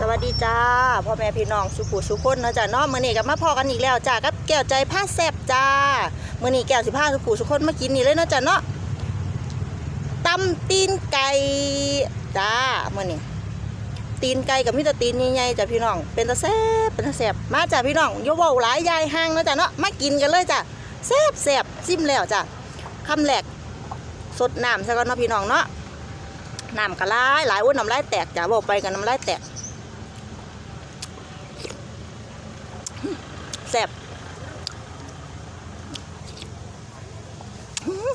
สวัสดีจ้าพ่อแม่พี่น้องสุขุสุขคนเนาะจ้ะเนาะมื้อนี้ก็มาพอกันอีกแล้วจ้ากับแก้วใจผ้าแซบจ้ามื้อนี้แก้วสิพาสุขุสุขคนมากินนี่เลยเนาะจ้ะเนาะตำตีนไก่จ้ามื้อนี้ตีนไก่กับมิตรตีนใหญ่ๆจ้ะพี่น้อง เป็นตาแซ่บเป็นตาแซบมาจ้ะพี่น้องอย่าวหลายยายห่างเนาะจ้ะเนาะมากินกันเลยจ้ะแซ่บแซบซิมแล้วจ้ะคำแรกสดน้ำซะก่อนเนาะพี่น้องเนาะน้ำกระลายหลายอ้วนน้ำลายแตกจ้ะบอกไปกันน้ำลายแตก ซ่บ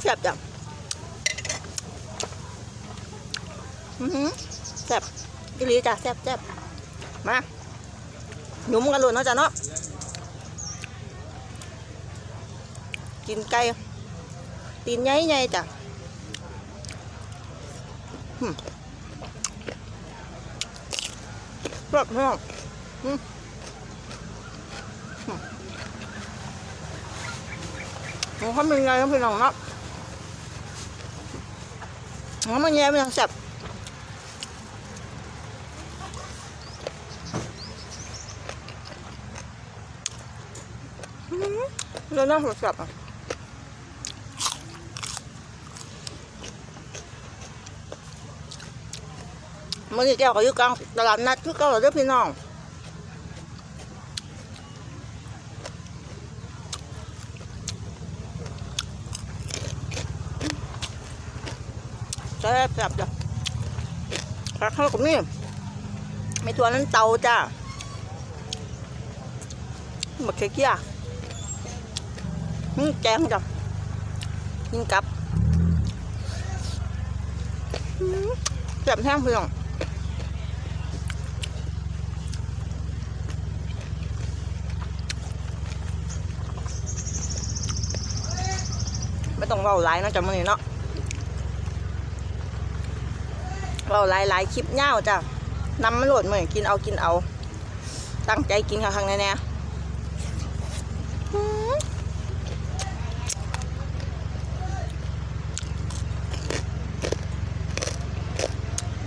แซ่บจังอื้อหือแซ่บอีลีจ้ะแซ่บแซ่บมาหยุ่มกันเลยเนาะจ้ะเนาะกินไก่ตีนใหญ่ๆจ้ะอืมแซ่บมากอืม มันเขาเป็นไงครับพี่น้องเนาะมันมันแย่เป็นยังแซ่บอื้ออแล้วน่าสดๆอะเมื่อกี้แก้วก็อยู่กลางตลาดนัดคือเก่าแล้วเด้อพี่น้อง ซ่บแซ่บจ้ะผักข้าวกับนี่ไม่ทัวนั้นเตาจ้าหมกเขี้ยนี่แกงจ้ะกินกับแซ่บแห้งเพียงไม่ต้องเว้าหลายนะจ้ะมื้อนี้เนาะ เราหลายหลายๆคลิปเง่าจ้ะนำมาโหลดเหมือนกินเอากินเอา ตั้งใจกินค่ะครั้งแน่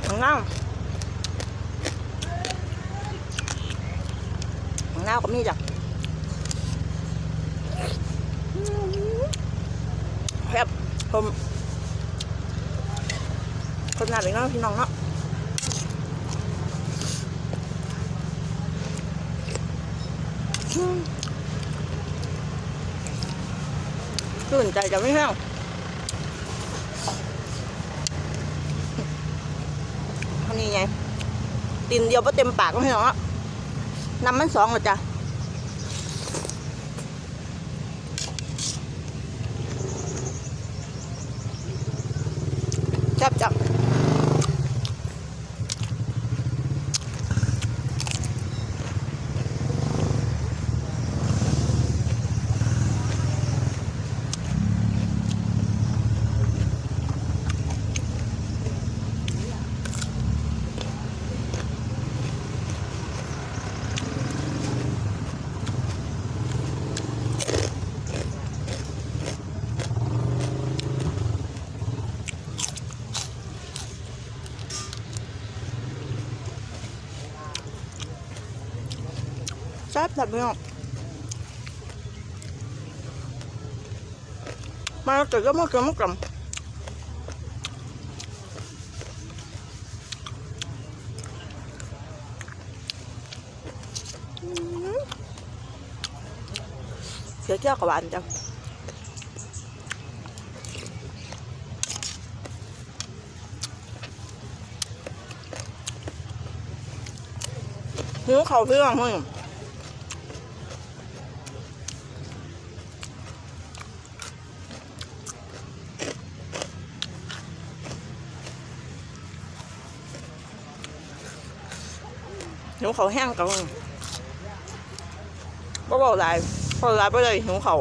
ของเน่าของเน่าก็มีจ้ะแบบผม คนงานเลยเนาะพี่น้องเนาะตื่นใจจะไม่แห้งเท่านี้ไงตีนเดียวก็เต็มปากก็พี่น้องอะน้ำมันสองหรอจ้ะจับจับ แซ่บแบบนี้มาเกิดก็มาเกิดมาเกิดเสียเจ้ากับบ้านจังหิวเขาวเพื่อนมึง หิวเขาแห้งกันบ่บอกหลายบ่หลายบ่เลยหิวเขา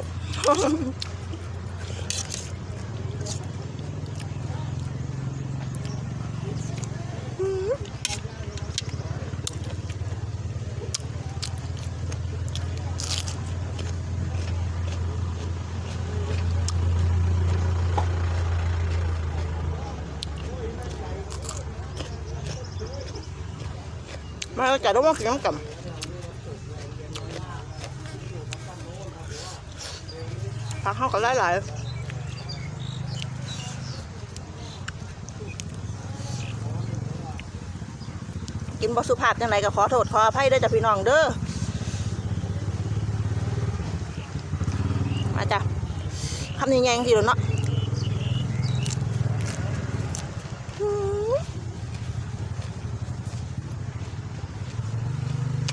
มาเราจะต้องมากินน้ำกับผักเข้ากันหลายๆกินบสุภาพจังไหนก็ขอโทษขออภัยได้จ้ะพี่น้องเด้อ มาจ้ะคำนี้แยงทีเดียวเนาะ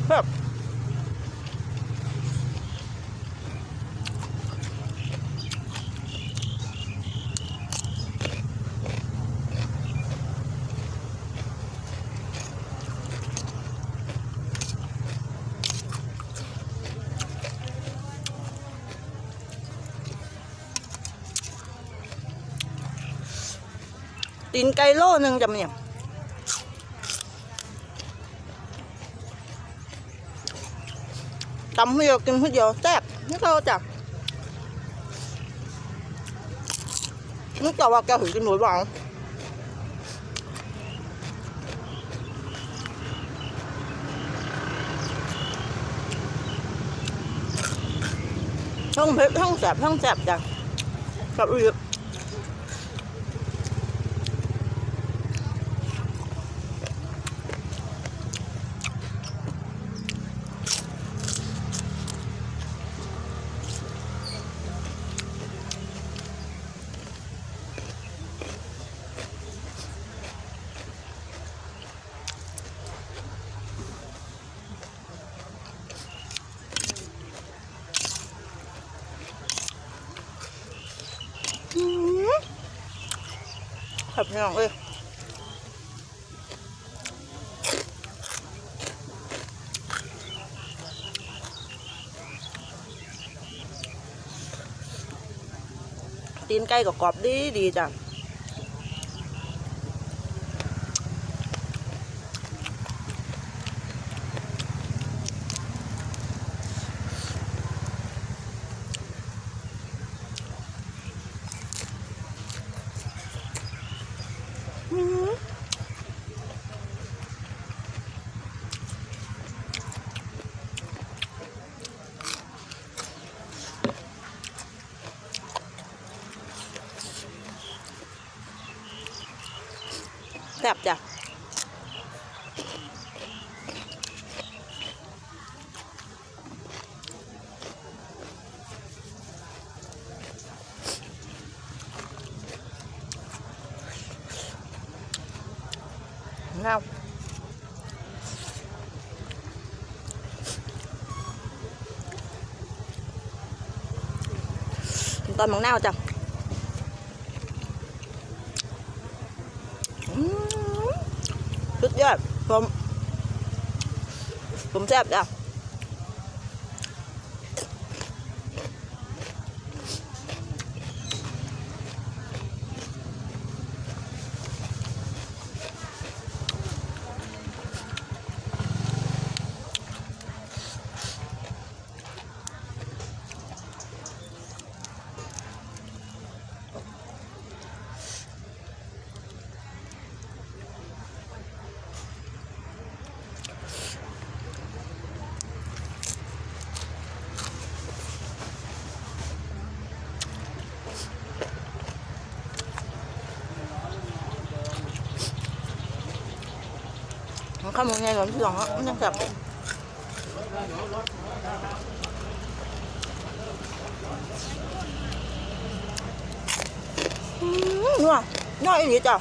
แบบตีนไก่โลหนึ่งจำเนี่ย ตำให้เดียวกินให้เดียวแซ่บนี่เราจ้ะนี่จะว่าแกถึงกินหน่วยบ้างทั้งเผ็ดทั้งแซ่บทั้งแซ่บจ้ะกับอีก ครับพี่น้องเอ้ยตีนไก่กับกรอบดีดีจ้ะ ซ่บจ้ะน้ำตอนมังนาวจ้ะอืม สุดยอดผมผมแซ่บจ้ะ ข้าวมันไงก่อนพี่สองอะมันยังแซ่บอืมนัวนัวอีหลีจ้ะ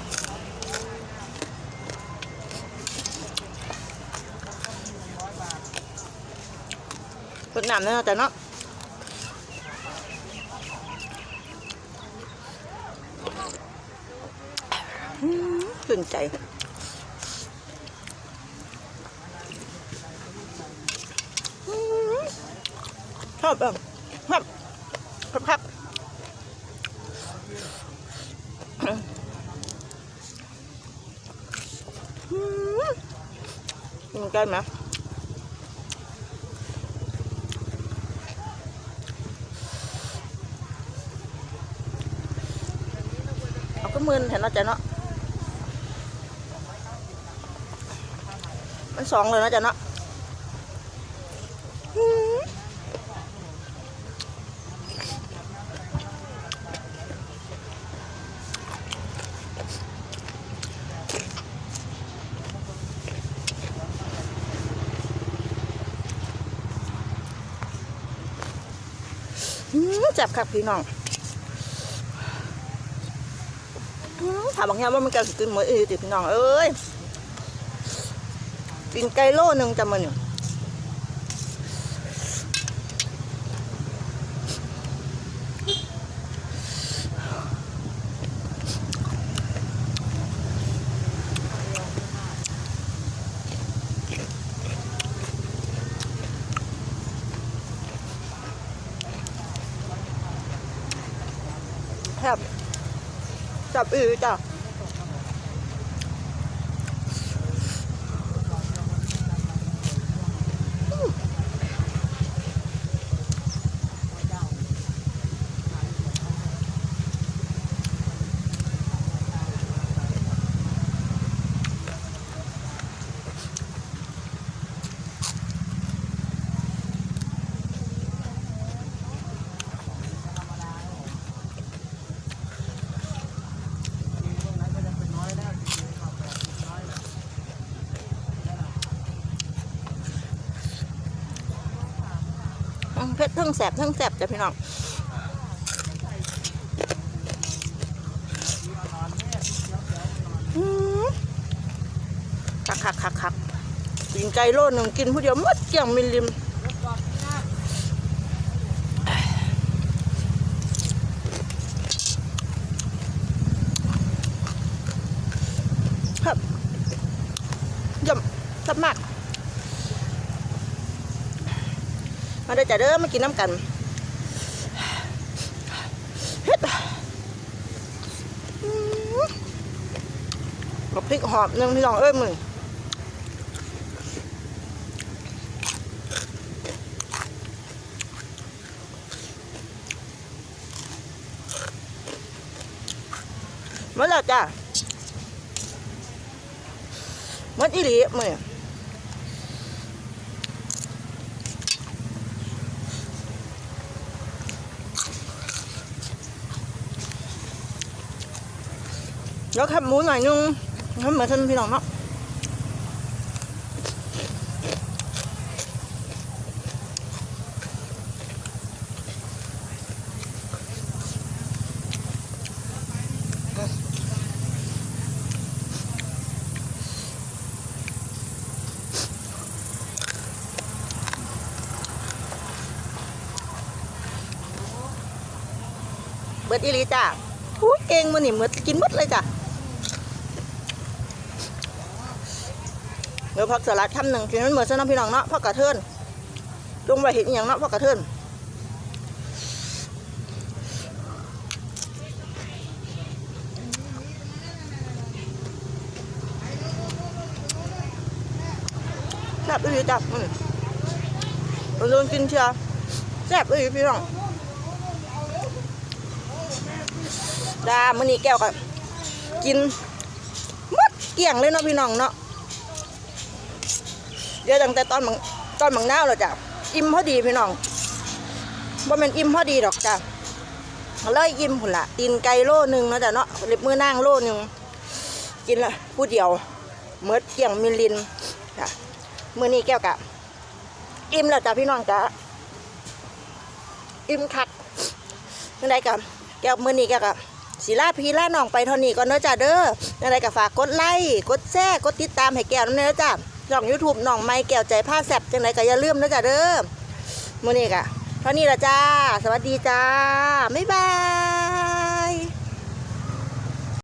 เปิดน้ำเนะแต่เนาะอืมตื่นใจอืมช อบแบบครับครับครับมกินใกล้ไหมเอาก็มืนเห็นเนาะจ๊ะเนาะมันสองเลยนะจ๊ะเนาะอืม อืมจับคักพี่น้องถามบางอย่างว่ามันกระสุนเหมืออีติพี่น้องเอ้ยกินไก่โลหนึ่งจะมันอยู่ ครับจับอือจ้ะ ทั้งเผ็ดทั้งแสบทั้งแสบจ้ะพี่น้องคักคักคักคักกินไก่โลหนึ่งกินผู้เดียวหมดเกี่ยงมิลิมครับย่ำทับมาก มาเด้อ จ้ะเด้อมากินน้ำกันเฮ็ดอื้อบักพริกหอมหนึ่งพี่น้องเอ้ยมึงมาแล้วจ้ะหมันอีหลีมือ ดี๋ยวแคบหมูหน่อยนึงทำเหมือนท่านพี่น้องเนาะเบิดอีลีจ้าอุ้ยเก่งมันนี่เหมือนกินหมดเลยจ้ะ เดี๋ยวผักสลัดคำหนึ่งกินมันเหมือนเส้นน้ำพี่น้องเนาะผักกระเทินลงไปเห็นอย่างเนาะผักกระเทินแซ่บเลยจ้ะอืมโดนกินเชียวแซ่บเลยพี่น้องดามื่อนี้แก้วก็กินหมดเกลี่ยงเลยเนาะพี่น้องเนาะ เดี๋ยวตั้งแต่ตอนมังตอนมังนาวแล้วจ้ะอิ่มพอดีพี่น้องบ่แม่นอิ่มพอดีดอกจ้ะเลยอิ่มพุ่นละตีนไก่โลหนึงนะจ้ะเนาะเล็บมือนางโลหนึงกินละผู้เดียวเมิดเกี่ยงมิลินจ้ะมือนี้แก้วกะ อิ่มแล้วจ้ะพี่น้องจ้ะอิ่มคักจังไดกะแก้วมือนี้แก้วกะสิลาพี่าน้องไปเท่านี้ก่อนเนาะจ้ะเด้อจังไดกะฝากกดไลค์กดแชร์กดติดตามให้แก้วนำเด้อจ้ะ ช่อง YouTube น้องไม้แก้วใจผ้าแสบจังไรก็อย่าลืมนะจ๊ะเด้อมื้อนี้กะเท่านี้ละจ้า สวัสดีจ้า บ๊ายบาย